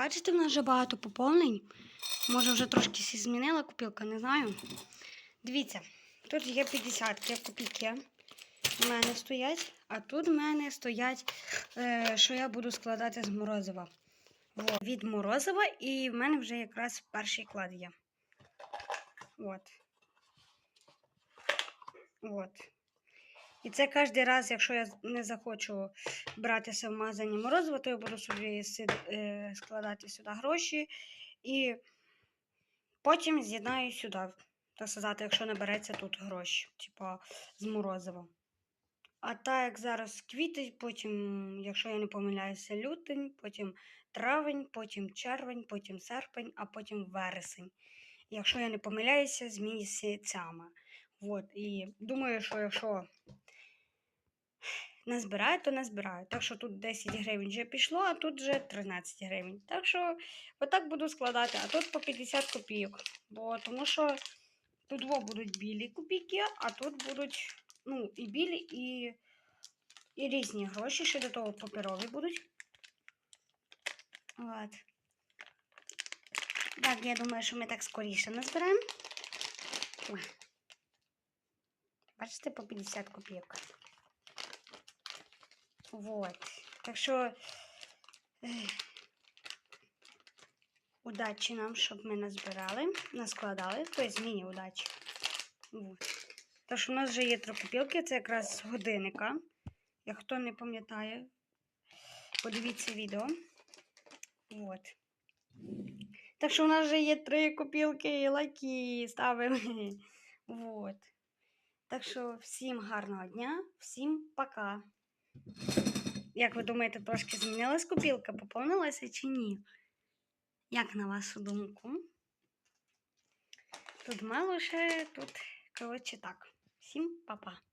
Бачите, в нас вже багато поповнень. Може, вже трошки змінила купілка, не знаю. Дивіться, тут є 50 є копійки. У мене стоять, а тут в мене стоять, е, що я буду складати з морозива. Во, від морозива, і в мене вже якраз перший клад є. От. От. І це кожен раз, якщо я не захочу братися в магазині морозиво, то я буду собі е, складати сюди гроші і потім з'єднаю сюди. Так сказати, якщо набереться тут гроші, типа з морозива. А так як зараз квітень, потім, якщо я не помиляюся, лютень, потім травень, потім червень, потім серпень, а потім вересень. Якщо я не помиляюся, з місяцями. От, і думаю, що якщо не збираю, то не збираю. Так що тут 10 гривень вже пішло, а тут вже 13 гривень. Так що отак буду складати, а тут по 50 копійок. Бо тому що тут во будуть білі копійки, а тут будуть ну, і білі, і, і різні гроші. Ще до того паперові будуть. От. Так, я думаю, що ми так скоріше назбираємо. Бачите, по 50 копійок. Вот. Так що удачі нам, щоб ми назбирали, наскладали, тобто міні удачі. Вот. Так що у нас вже є три копілки, це якраз годинника. Як хто не пам'ятає, подивіться відео. Вот. Так що у нас вже є три копілки, лайки ставимо. Вот. Так що всім гарного дня, всім пока. Як ви думаєте, трошки змінилась купілка? поповнилася чи ні? Як на вашу думку? Тут мало ще, тут, коротше, так. Всім па-па.